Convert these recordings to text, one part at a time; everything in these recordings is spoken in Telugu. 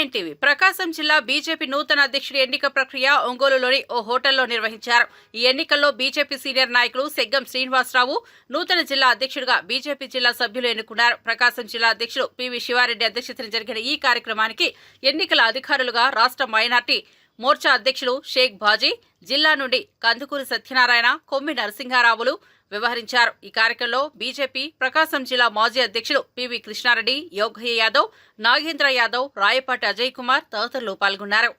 వెల్కమ్ టీవీ ప్రకాశం జిల్లా బీజేపీ నూతన అధ్యక్షుడి ఎన్నిక ప్రక్రియ ఒంగోలులోని ఓ హోటల్లో నిర్వహించారు. ఈ ఎన్నికల్లో బీజేపీ సీనియర్ నాయకులు సెగ్గం శ్రీనివాసరావు నూతన జిల్లా అధ్యక్షుడిగా బీజేపీ జిల్లా సభ్యులు ఎన్నుకున్నారు. ప్రకాశం జిల్లా అధ్యక్షుడు పివి శివారెడ్డి అధ్యక్షతన జరిగిన ఈ కార్యక్రమానికి ఎన్నికల అధికారులుగా రాష్ట్ర మైనార్టీ మోర్చా అధ్యక్షులు షేక్ బాజీ జిల్లా నుండి కందుకూరి సత్యనారాయణ కొమ్మి నరసింహారావులు వ్యవహరించారు. ఈ కార్యక్రమంలో బీజేపీ ప్రకాశం జిల్లా మాజీ అధ్యక్షులు పివి కృష్ణారెడ్డి యోగయ్య యాదవ్ నాగేంద్ర యాదవ్ రాయపాటి అజయ్ కుమార్ తదితరులు పాల్గొన్నారు.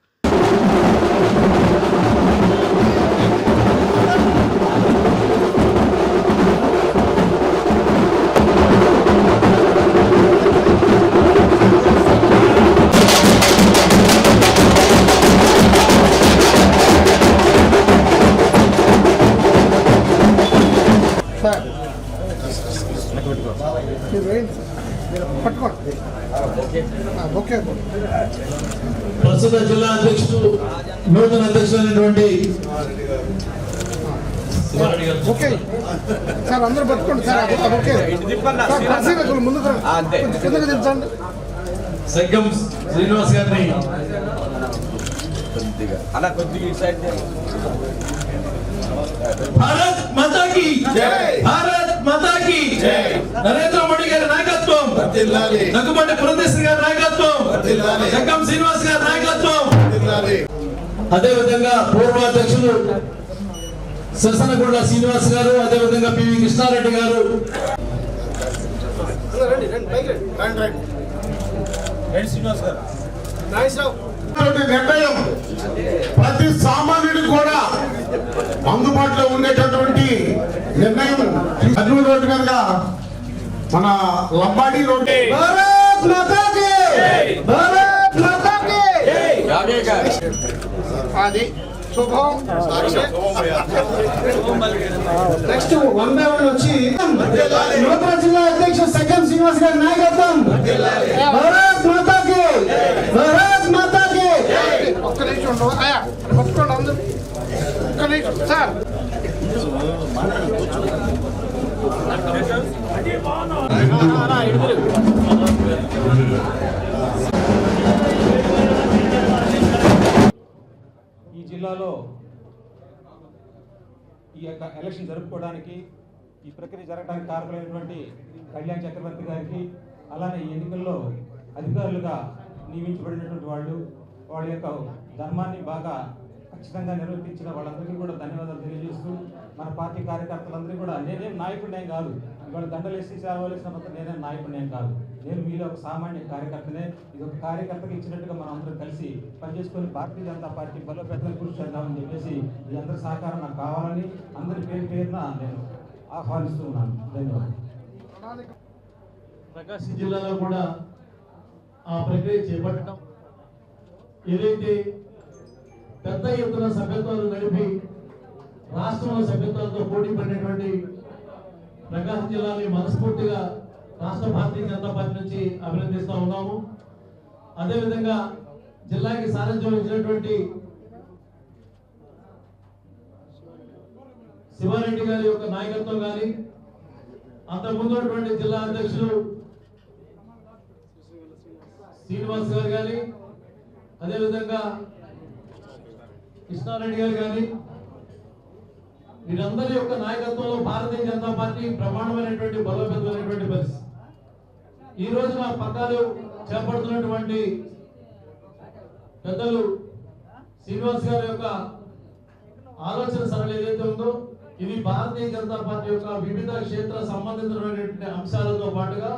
ప్రస్తుత జిల్లా అధ్యక్షుడు నూతన గారు. ఓకే. సార్ అందరూ పట్టుకోండి. Sir okay. సార్ ముందుకు కిందకి దించండి. శ్రీనివాస్ గారిని. అలా కొద్దిగా ఇటు సైడ్ చేయండి. భారత్ మాతాకి. భారత్ మాతాకి. నరేంద్ర నాయకత్వం నగుమంటి పురంధేశ్వరి గారి నాయకత్వం. సంగం శ్రీనివాస్ గారి నాయకత్వం. అదే విధంగా పూర్వ అధ్యక్షులు సరసనగూడ శ్రీనివాస్ గారు అదే విధంగా పివి కృష్ణారెడ్డి గారు. నిర్ణయం ప్రతి సామాన్యుడికి కూడా అందుబాటులో ఉండేటటువంటి నిర్ణయం. రోడ్డు మీద మన లంబాడి రోడ్డు అది శుభం. నెక్స్ట్ వన్ బై వన్ వచ్చి నూతన జిల్లా అధ్యక్షుడు సెకండ్ శ్రీనివాస్ గారి నాయకత్వం. భారత్ మాతాకి! భారత్ మాతాకి! ఒక్క నిమిషం ఉండవు అయ్యా పట్టుకోండి అందరూ ఒక్క నిమిషం. సార్. ఈ జిల్లాలో ఈ యొక్క ఎలక్షన్ జరుపుకోవడానికి ఈ ప్రక్రియ జరగడానికి కారణమైనటువంటి కళ్యాణ్ చక్రవర్తి గారికి అలానే ఈ ఎన్నికల్లో అధికారులుగా నియమించబడినటువంటి వాళ్ళు వాళ్ళ యొక్క ధర్మాన్ని బాగా ఖచ్చితంగా నిర్వర్తించిన వాళ్ళందరికీ కూడా ధన్యవాదాలు తెలియజేస్తూ మన పార్టీ కార్యకర్తలందరికీ కూడా నేనేం నాయకుడినేం కాదు. ఇవాళ దండలేసి సేవలేసిన మాత్రం నేనేం నాయకుడినేం కాదు. నేను మీలో ఒక సామాన్య కార్యకర్తనే. ఇది ఒక కార్యకర్తకి ఇచ్చినట్టుగా మనం అందరం కలిసి పనిచేసుకొని భారతీయ జనతా పార్టీ బలోపేతం కృషి చేద్దామని చెప్పేసి ఈ అందరి సహకారం నాకు కావాలని అందరి పేరు పేరున నేను ఆహ్వానిస్తూ ఉన్నాను. ధన్యవాదాలు. ప్రకాశం జిల్లాలో కూడా ఆ ప్రక్రియ చేపట్టడం ఏదైతే పెద్ద ఎత్తున సభ్యత్వాలు నడిపి రాష్ట్రంలో సభ్యత్వాలతో పోటీ పడినటువంటి ప్రకాశం జిల్లాని మనస్ఫూర్తిగా రాష్ట్ర భారతీయ జనతా పార్టీ నుంచి అభినందిస్తూ ఉన్నాము. అదేవిధంగా జిల్లాకి సారథ్యం ఇచ్చినటువంటి శివారెడ్డి గారి యొక్క నాయకత్వం కానీ అంతకుముందు ఉన్నటువంటి జిల్లా అధ్యక్షులు శ్రీనివాస్ గారు కానీ అదేవిధంగా కృష్ణారెడ్డి గారు కానీ వీరందరి యొక్క నాయకత్వంలో భారతీయ జనతా పార్టీ ప్రమాణమైనటువంటి బలోపేతమైనటువంటి పరిస్థితి. ఈ రోజున పక్కలు చేపడుతున్నటువంటి పెద్దలు శ్రీనివాస్ గారి యొక్క ఆలోచన సరళి ఏదైతే ఉందో ఇది భారతీయ జనతా పార్టీ యొక్క వివిధ క్షేత్ర సంబంధితమైనటువంటి అంశాలతో పాటుగా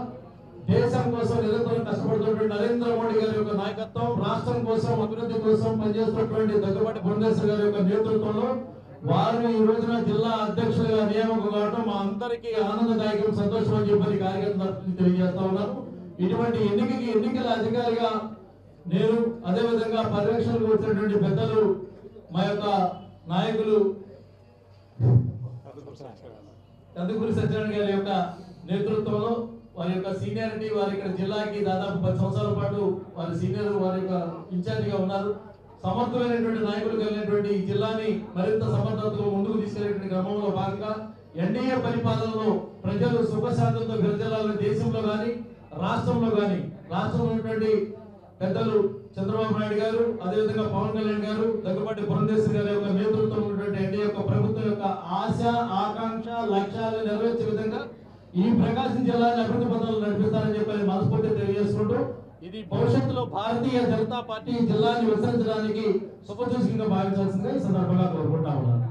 దేశం కోసం నిరంతరం కష్టపడుతున్నటువంటి నరేంద్ర మోడీ గారి యొక్క నాయకత్వం రాష్ట్రం కోసం అభివృద్ధి కోసం పనిచేస్తున్నటువంటి దగ్గుబాటి భువనేశ్వర్ గారి యొక్క నేతృత్వంలో వారు ఈ రోజున జిల్లా అధ్యక్షులుగా నియామకం కావడం మా అందరికీ ఆనందదాయకం సంతోషం అని చెప్పని కార్యకర్తలు తెలియజేస్తా ఉన్నాను. ఇటువంటి ఎన్నికకి ఎన్నికల అధికారిగా నేను అదేవిధంగా పర్యవేక్షణకు వచ్చినటువంటి పెద్దలు మా యొక్క నాయకులు కందుకూరి సత్యనారాయణ గారి యొక్క నేతృత్వంలో వారి యొక్క సీనియారిటీ వారి ఇక్కడ జిల్లాకి దాదాపు పది సంవత్సరాల పాటు వారి సీనియర్ వారి యొక్క ఇన్ఛార్జిగా ఉన్నారు. సమర్థమైనటువంటి నాయకులు కలిగినటువంటి ఈ జిల్లాని మరింత సమర్థతతో ముందుకు తీసుకెళ్ళే క్రమంలో భాగంగా ఎన్డీఏ పరిపాలనలో ప్రజలు సుఖశాంతంతో విరజల్లాలని దేశంలో కానీ రాష్ట్రంలో కానీ రాష్ట్రంలో ఉన్నటువంటి పెద్దలు చంద్రబాబు నాయుడు గారు అదేవిధంగా పవన్ కళ్యాణ్ గారు దగ్గుబాటి పురంధేశ్వరి గారి యొక్క నేతృత్వంలో ఉన్నటువంటి ఎన్డీఏ యొక్క ప్రభుత్వం యొక్క ఆశ ఆకాంక్ష లక్ష్యాలు నెరవేర్చే విధంగా ఈ ప్రకాశం జిల్లాని అభివృద్ధి పథకాలు నడిపిస్తారని చెప్పి మనస్ఫూర్తి తెలియజేసుకుంటూ ఇది భవిష్యత్తులో భారతీయ జనతా పార్టీ జిల్లాని విస్తరించడానికి శుభసూచకంగా భావించాల్సిందిగా ఈ సందర్భంగా కోరుకుంటా ఉన్నాను.